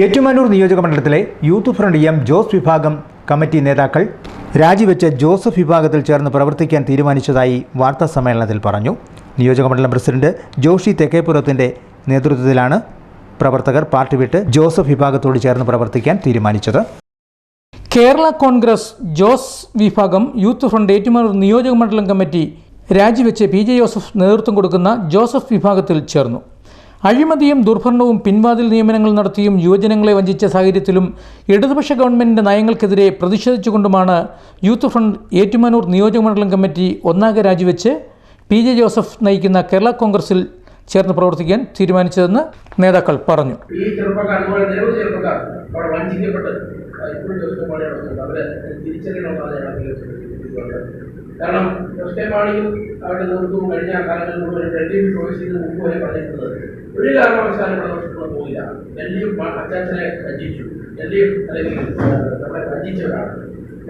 ഏറ്റുമാനൂർ നിയോജകമണ്ഡലത്തിലെ youth front M Jose വിഭാഗം committee നേതാക്കൾ രാജിവെച്ച് ജോസഫ് വിഭാഗത്തിൽ ചേർന്ന് പ്രവർത്തിക്കാൻ തീരുമാനിച്ചതായി വാർത്താ സമ്മേളനത്തിൽ പറഞ്ഞു. നിയോജകമണ്ഡലം പ്രസിഡന്റ് ജോഷി തെക്കേപ്പുറത്തിന്റെ നേതൃത്വത്തിലാണ് പ്രവർത്തകർ പാർട്ടി വിട്ട് ജോസഫ് വിഭാഗത്തോട് ചേർന്ന് പ്രവർത്തിക്കാൻ തീരുമാനിച്ചത്. കേരള കോൺഗ്രസ് ജോസ് വിഭാഗം യൂത്ത് ഫ്രണ്ട് ഏറ്റുമാനൂർ നിയോജക മണ്ഡലം കമ്മിറ്റി രാജിവെച്ച് പി ജെ ജോസഫ് നേതൃത്വം കൊടുക്കുന്ന ജോസഫ് വിഭാഗത്തിൽ ചേർന്നു. അഴിമതിയും ദുർഭരണവും പിൻവാതിൽ നിയമനങ്ങൾ നടത്തിയും യുവജനങ്ങളെ വഞ്ചിച്ച സാഹചര്യത്തിലും ഇടതുപക്ഷ ഗവൺമെന്റിന്റെ നയങ്ങൾക്കെതിരെ പ്രതിഷേധിച്ചുകൊണ്ടുമാണ് യൂത്ത് ഫ്രണ്ട് ഏറ്റുമാനൂർ നിയോജകമണ്ഡലം കമ്മിറ്റി ഒന്നാകെ രാജിവെച്ച് പി ജെ ജോസഫ് നയിക്കുന്ന കേരള കോൺഗ്രസിൽ ചേർന്ന് പ്രവർത്തിക്കാൻ തീരുമാനിച്ചതെന്ന് നേതാക്കൾ പറഞ്ഞു. ഇപ്പോഴും ജോസ് മാണി അവരെ തിരിച്ചറിയണമെന്നാണ് ഞാൻ കാരണം ജോസ് കെ മാണിയും അവരുടെ നേതൃത്വവും കഴിഞ്ഞ കാലങ്ങളിൽ മുഴുവൻ എൽ ഡി മുമ്പ് വരെ പറഞ്ഞിരുന്നത് ഒരു കാരണവശാലും പ്രദർശിക്കാൻ പോയില്ല എൽ ഡി അച്ചാച്ചനെ വഞ്ചിച്ചു എൽ ഡി അല്ലെങ്കിൽ നമ്മളെ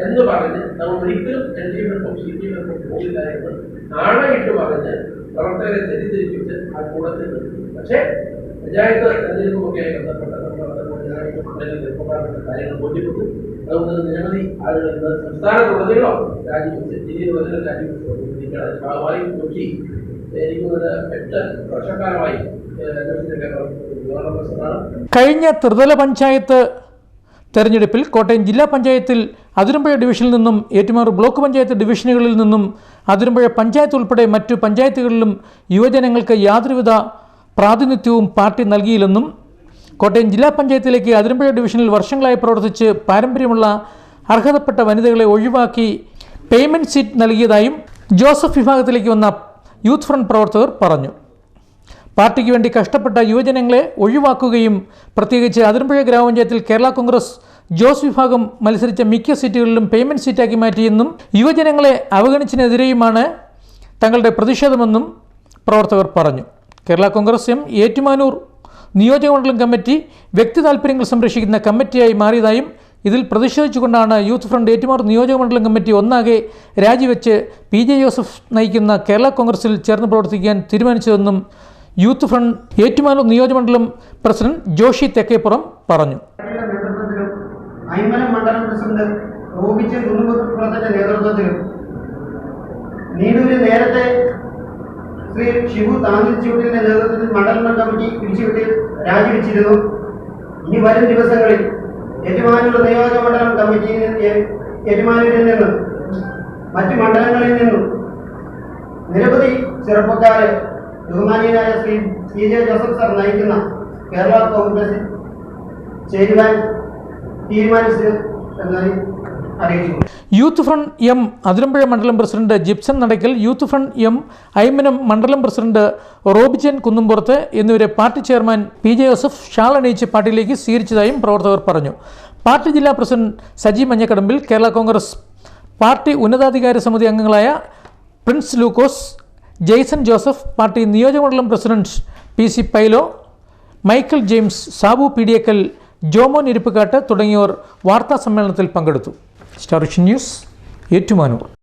എന്ന് പറഞ്ഞ് നമ്മൾ ഒരിക്കലും എൽ ഡി സി പി എഫിനൊപ്പം പോയില്ല എന്ന് നാണയിട്ട് പറഞ്ഞ് പ്രവർത്തകരെ തെറ്റിദ്ധരിപ്പിച്ച് ആ കൂടത്തിൽ പക്ഷേ പഞ്ചായത്ത് നമ്മൾ ചെറുപ്പക്കാരുടെ കാര്യങ്ങൾ ബോധ്യപ്പെട്ടു അതുകൊണ്ട് നിരവധി ആളുകൾ ഇന്ന് സംസ്ഥാനത്തുടനീളം രാജിവെച്ച് ജില്ലയിൽ വരെ രാജിവെച്ച്. കൊണ്ടിരിക്കുകയാണ് ഭാഗമായി കൊച്ചി കഴിഞ്ഞ ത്രിതല പഞ്ചായത്ത് തെരഞ്ഞെടുപ്പിൽ കോട്ടയം ജില്ലാ പഞ്ചായത്തിൽ അതിരമ്പുഴ ഡിവിഷനിൽ നിന്നും ഏറ്റുമാറു ബ്ലോക്ക് പഞ്ചായത്ത് ഡിവിഷനുകളിൽ നിന്നും അതിരമ്പുഴ പഞ്ചായത്ത് ഉൾപ്പെടെ മറ്റു പഞ്ചായത്തുകളിലും യുവജനങ്ങൾക്ക് യാതൊരുവിധ പ്രാതിനിധ്യവും പാർട്ടി നൽകിയില്ലെന്നും കോട്ടയം ജില്ലാ പഞ്ചായത്തിലേക്ക് അതിരമ്പുഴ ഡിവിഷനിൽ വർഷങ്ങളായി പ്രവർത്തിച്ച് പാരമ്പര്യമുള്ള അർഹതപ്പെട്ട വനിതകളെ ഒഴിവാക്കി പേയ്മെന്റ് സീറ്റ് നൽകിയതായും ജോസഫ് വിഭാഗത്തിലേക്ക് വന്ന യൂത്ത് ഫ്രണ്ട് പ്രവർത്തകർ പറഞ്ഞു. പാർട്ടിക്ക് വേണ്ടി കഷ്ടപ്പെട്ട യുവജനങ്ങളെ ഒഴിവാക്കുകയും പ്രത്യേകിച്ച് അതിരമ്പുഴ ഗ്രാമപഞ്ചായത്തിൽ കേരള കോൺഗ്രസ് ജോസ് വിഭാഗം മത്സരിച്ച മിക്ക സീറ്റുകളിലും പേയ്മെന്റ് സീറ്റാക്കി മാറ്റിയെന്നും യുവജനങ്ങളെ അവഗണിച്ചതിനെതിരെയുമാണ് തങ്ങളുടെ പ്രതിഷേധമെന്നും പ്രവർത്തകർ പറഞ്ഞു. കേരള കോൺഗ്രസ് എം ഏറ്റുമാനൂർ നിയോജകമണ്ഡലം കമ്മിറ്റി വ്യക്തി താൽപ്പര്യങ്ങൾ സംരക്ഷിക്കുന്ന കമ്മിറ്റിയായി മാറിയതായും ഇതിൽ പ്രതിഷേധിച്ചുകൊണ്ടാണ് യൂത്ത് ഫ്രണ്ട് ഏറ്റുമാർ നിയോജകമണ്ഡലം കമ്മിറ്റി ഒന്നാകെ രാജിവെച്ച് പി ജെ ജോസഫ് നയിക്കുന്ന കേരള കോൺഗ്രസിൽ ചേർന്ന് പ്രവർത്തിക്കാൻ തീരുമാനിച്ചതെന്നും യൂത്ത് ഫ്രണ്ട് ഏറ്റുമാനൂർ നിയോജകമണ്ഡലം പ്രസിഡന്റ് ജോഷി തെക്കേപ്പുറം പറഞ്ഞു. മണ്ഡലം പ്രസിഡന്റ് നേതൃത്വത്തിലും നേരത്തെ ശ്രീ ഷിബു താന്നിച്ചൂട്ടിന്റെ നേതൃത്വത്തിൽ മണ്ഡലം കമ്മിറ്റി പിരിച്ചുവിട്ടിൽ രാജിവെച്ചിരുന്നു. ഇനി വരും ദിവസങ്ങളിൽ യജമാനൂർ നിയോജക മണ്ഡലം കമ്മിറ്റിയിൽ ഏറ്റുമാനൂരിൽ നിന്നും മറ്റു മണ്ഡലങ്ങളിൽ നിന്നും നിരവധി ചെറുപ്പക്കാരെ ബഹുമാനീയനായ Shri C J Joseph sir നയിക്കുന്ന കേരള കോൺഗ്രസിൽ ചേരുവാൻ തീരുമാനിച്ചു എന്നായി യൂത്ത് ഫ്രണ്ട് എം അതിരമ്പുഴ മണ്ഡലം president Jipson Nadakkal youth front M Aymanam മണ്ഡലം പ്രസിഡന്റ് റോബിജൻ കുന്നുംപുറത്ത് എന്നിവരെ party chairman P J Joseph shawl അണിയിച്ച് പാർട്ടിയിലേക്ക് സ്വീകരിച്ചതായും പ്രവർത്തകർ പറഞ്ഞു. പാർട്ടി ജില്ലാ പ്രസിഡന്റ് സജി മഞ്ഞക്കടമ്പിൽ കേരള കോൺഗ്രസ് പാർട്ടി ഉന്നതാധികാര സമിതി അംഗങ്ങളായ Prince Lukose Jaison Joseph party നിയോജകമണ്ഡലം president P C Pailo Michael James Sabu Peediyakkal Jomon Irippukattu തുടങ്ങിയവർ വാർത്താ സമ്മേളനത്തിൽ പങ്കെടുത്തു. Star news Ettumanoor.